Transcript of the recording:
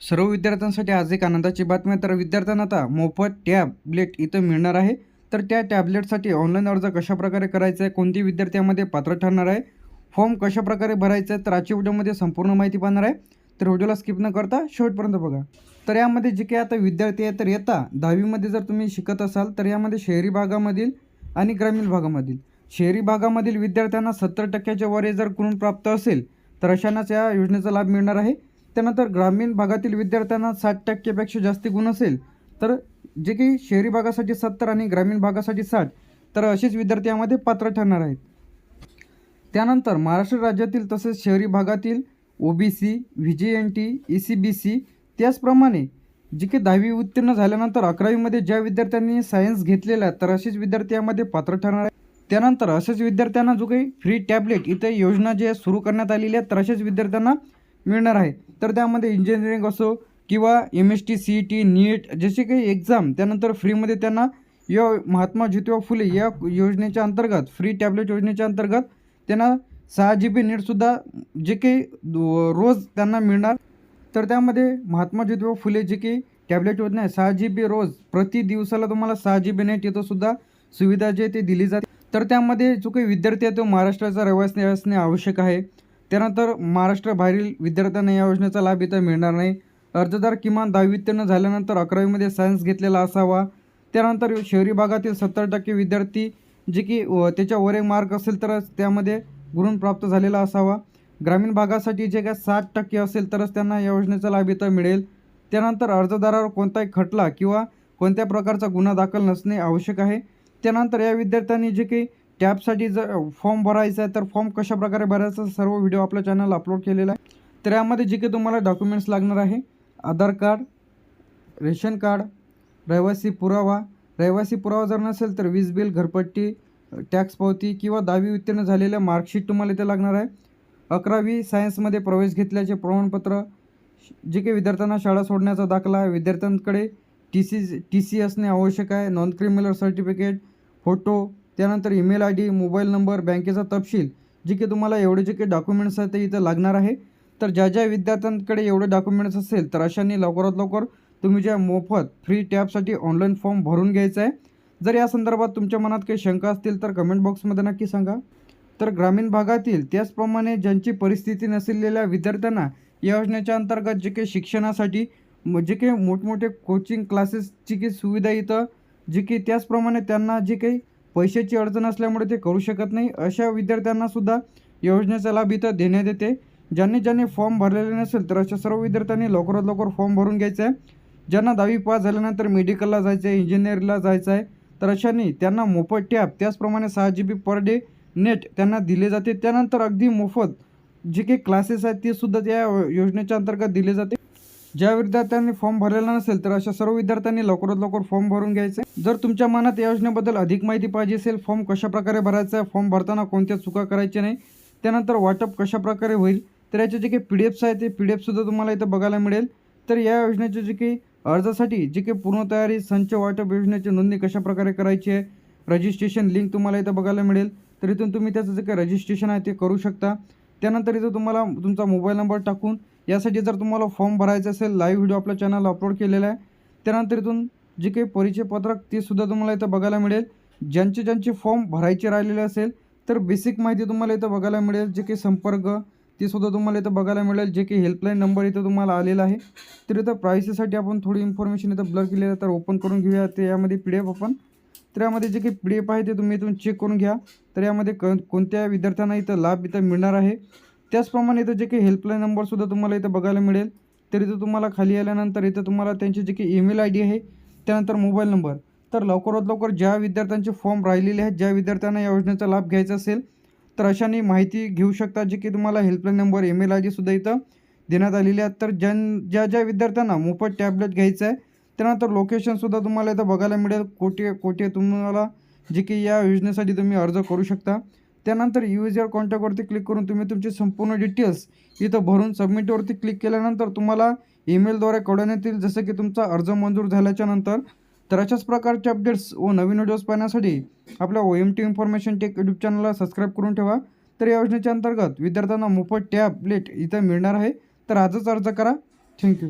सर्व विद्यार्थ्यांसाठी आज एक आनंदाची बातमी तर विद्यार्थ्यांना आता मोफत टॅबलेट इथं मिळणार आहे. तर त्या टॅबलेटसाठी ऑनलाईन अर्ज कशाप्रकारे करायचा आहे? कोणती विद्यार्थी यामध्ये पात्र ठरणार आहे? फॉर्म कशाप्रकारे भरायचा आहे? तर आजच्या व्हिडिओमध्ये संपूर्ण माहिती पाहणार आहे. तर व्हिडिओला स्किप न करता शेवटपर्यंत बघा. तर यामध्ये जे काही आता विद्यार्थी आहे तर येता दहावीमध्ये जर तुम्ही शिकत असाल तर यामध्ये शहरी भागामधील आणि ग्रामीण भागामधील. शहरी भागामधील विद्यार्थ्यांना सत्तर टक्क्याच्या वर जर गुण प्राप्त असेल तर अशांनाच या योजनेचा लाभ मिळणार आहे. त्यानंतर ग्रामीण भागातील विद्यार्थ्यांना साठ टक्केपेक्षा जास्ती गुण असेल तर जे काही शहरी भागासाठी सत्तर आणि ग्रामीण भागासाठी साठ तर असेच विद्यार्थी यामध्ये पात्र ठरणार आहेत. त्यानंतर महाराष्ट्र राज्यातील तसेच शहरी भागातील O B C V J N T E C B C त्याचप्रमाणे जे काही दहावी उत्तीर्ण झाल्यानंतर अकरावीमध्ये ज्या विद्यार्थ्यांनी सायन्स घेतलेला आहे तर असेच विद्यार्थी यामध्ये पात्र ठरणार आहे त्यानंतर असेच विद्यार्थ्यांना जो काही फ्री टॅबलेट इथे योजना जे सुरू करण्यात आलेली आहे तर असेच विद्यार्थ्यांना मिळणार आहे. तर त्यामध्ये इंजिनिअरिंग असो किंवा M S T C E T NEET जसे काही एक्झाम त्यानंतर फ्रीमध्ये त्यांना या महात्मा ज्योतिबा फुले या योजनेच्या अंतर्गत फ्री टॅबलेट योजनेच्या अंतर्गत त्यांना सहा जी बी नेटसुद्धा जे काही दो- रोज त्यांना मिळणार. तर त्यामध्ये महात्मा ज्योतिबा फुले जे काही टॅबलेट योजना आहे सहा जी बी रोज प्रति दिवसाला तुम्हाला सहा जी बी नेट येतोसुद्धा सुविधा जे आहे ते दिली जाते. तर त्यामध्ये जो काही विद्यार्थी आहे तो महाराष्ट्राचा रहिवासी असणे आवश्यक आहे. त्यानंतर महाराष्ट्राबाहेरील विद्यार्थ्यांना या योजनेचा लाभ इथं मिळणार नाही. अर्जदार किमान दहावी उत्तीर्ण झाल्यानंतर अकरावीमध्ये सायन्स घेतलेला असावा. त्यानंतर शहरी भागातील सत्तर टक्के विद्यार्थी जे की त्याच्या वर एक मार्क असेल तरच त्यामध्ये गुण प्राप्त झालेला असावा. ग्रामीण भागासाठी जे काय साठ टक्के असेल तरच त्यांना या योजनेचा लाभ इथं मिळेल. त्यानंतर अर्जदारावर कोणताही खटला किंवा कोणत्या प्रकारचा गुन्हा दाखल नसणे आवश्यक आहे. त्यानंतर या विद्यार्थ्यांनी जे काही टॅबसाठी जर फॉर्म भरायचा आहे तर फॉर्म कशाप्रकारे भरायचा? सर्व व्हिडिओ आपल्या चॅनल अपलोड केलेला आहे. तर यामध्ये जे काही तुम्हाला डॉक्युमेंट्स लागणार आहे आधार कार्ड रेशन कार्ड रहिवासी पुरावा. रहिवासी पुरावा जर नसेल तर वीज बिल घरपट्टी टॅक्स पावती किंवा दहावी उत्तीर्ण झालेल्या मार्कशीट तुम्हाला इथे लागणार आहे. अकरावी सायन्समध्ये प्रवेश घेतल्याचे प्रमाणपत्र. जे काही विद्यार्थ्यांना शाळा सोडण्याचा दाखला आहे विद्यार्थ्यांकडे टी सी टी सी असणे आवश्यक आहे नॉन क्रिमिनल सर्टिफिकेट फोटो त्यानंतर email I D mobile number बँकेचा तपशील जे की तुम्हाला एवढे जे काही डॉक्युमेंट्स आहेत ते इथं लागणार आहे. तर ज्या ज्या विद्यार्थ्यांकडे एवढे डॉक्युमेंट्स असेल तर अशांनी लवकरात लवकर तुम्ही ज्या मोफत फ्री टॅबसाठी ऑनलाईन फॉर्म भरून घ्यायचा आहे. जर या संदर्भात तुमच्या मनात काही शंका असतील तर कमेंट बॉक्समध्ये नक्की सांगा. तर ग्रामीण भागातील त्याचप्रमाणे ज्यांची परिस्थिती नसलेल्या विद्यार्थ्यांना या योजनेच्या अंतर्गत जे काही शिक्षणासाठी जे काही मोठमोठे कोचिंग क्लासेसची काही सुविधा इथं जे की त्याचप्रमाणे त्यांना जे काही पैशाची अडचण असल्यामुळे ते करू शकत नाही. अशा विद्यार्थ्यांनासुद्धा योजनेचा लाभ इथं देण्यात येते. ज्यांनी ज्यांनी फॉर्म भरलेले नसेल तर अशा सर्व विद्यार्थ्यांनी लवकरात लवकर फॉर्म भरून घ्यायचा आहे. ज्यांना दहावी पास झाल्यानंतर मेडिकलला जायचं आहे इंजिनिअरिंगला जायचं आहे तर अशांनी त्यांना मोफत टॅब त्याचप्रमाणे सहा G B per day net त्यांना दिले जाते. त्यानंतर अगदी मोफत जे काही क्लासेस आहेत ते सुद्धा त्या योजनेच्या अंतर्गत दिले जाते. ज्या विद्यार्थ्यांनी फॉर्म भरलेला नसेल तर अशा सर्व विद्यार्थ्यांनी लवकरात लवकर फॉर्म भरून घ्यायचे. जर तुमच्या मनात या योजनेबद्दल अधिक माहिती पाहिजे असेल फॉर्म कशाप्रकारे भरायचा आहे फॉर्म भरताना कोणत्या चुका करायच्या नाही त्यानंतर वाटप कशाप्रकारे होईल तर याचे जे काही पी डी एफ्स आहेत ते पी डी एफसुद्धा तुम्हाला इथं बघायला मिळेल. तर या योजनेचे जे काही अर्जासाठी जे काही पूर्ण तयारी संच वाटप योजनेची नोंदणी कशाप्रकारे करायची आहे रजिस्ट्रेशन लिंक तुम्हाला इथं बघायला मिळेल. तर इथून तुम्ही त्याचं जे काही रजिस्ट्रेशन आहे ते करू शकता. त्यानंतर इथं तुम्हाला तुमचा मोबाईल नंबर टाकून यासाठी जर तुम्हाला फॉर्म भरायचा असेल लाईव्ह व्हिडिओ आपल्या चॅनलला अपलोड केलेला आहे त्यानंतर इथून जे काही परिचय पत्रक ते सुद्धा तुम्हाला इथं बघायला मिळेल. ज्यांचे ज्यांचे फॉर्म भरायचे राहिलेले असेल तर बेसिक माहिती तुम्हाला इथं बघायला मिळेल जे काही संपर्क ते सुद्धा तुम्हाला इथं बघायला मिळेल जे काही हेल्पलाईन नंबर इथं तुम्हाला आलेला आहे. तर इथं प्रायसेसाठी आपण थोडी इन्फॉर्मेशन इथं ब्लर केलेलं आहे तर ओपन करून घेऊया. ते यामध्ये पी डी एफ आपण. तर यामध्ये जे काही पी डी एफ आहे ते तुम्ही इथून चेक करून घ्या. तर यामध्ये क कोणत्या विद्यार्थ्यांना इथं लाभ इथं मिळणार आहे? त्याचप्रमाणे इथं जे काही हेल्पलाईन नंबरसुद्धा तुम्हाला इथं बघायला मिळेल. तर इथं तुम्हाला खाली आल्यानंतर इथं तुम्हाला त्यांची जे काही ईमेल आय डी आहे त्यानंतर मोबाईल नंबर तर लवकरात लवकर ज्या विद्यार्थ्यांचे फॉर्म राहिलेले आहेत ज्या विद्यार्थ्यांना या योजनेचा लाभ घ्यायचा असेल तर अशाने माहिती घेऊ शकता जे की तुम्हाला हेल्पलाईन नंबर ईमेल आय डीसुद्धा इथं देण्यात आलेली आहे तर ज्यां ज्या ज्या विद्यार्थ्यांना मोफत टॅबलेट घ्यायचं आहे त्यानंतर लोकेशनसुद्धा तुम्हाला इथं बघायला मिळेल. कोठे कोठे तुम्हाला जे की या योजनेसाठी तुम्ही अर्ज करू शकता. त्यानंतर युजर कॉन्टॅक्टवरती क्लिक करून तुम्ही तुमचे संपूर्ण डिटेल्स इथं भरून सबमिटवरती क्लिक केल्यानंतर तुम्हाला ईमेलद्वारे कळवण्यात येईल जसं की तुमचा अर्ज मंजूर झाल्याच्यानंतर. तर अशाच प्रकारचे अपडेट्स व नवीन व्हिडिओज पाहण्यासाठी आपल्या O M T information tech YouTube चॅनलला सबस्क्राईब करून ठेवा. तर या योजनेच्या अंतर्गत विद्यार्थ्यांना मोफत टॅबलेट इथं मिळणार आहे. तर आजच अर्ज करा. थँक्यू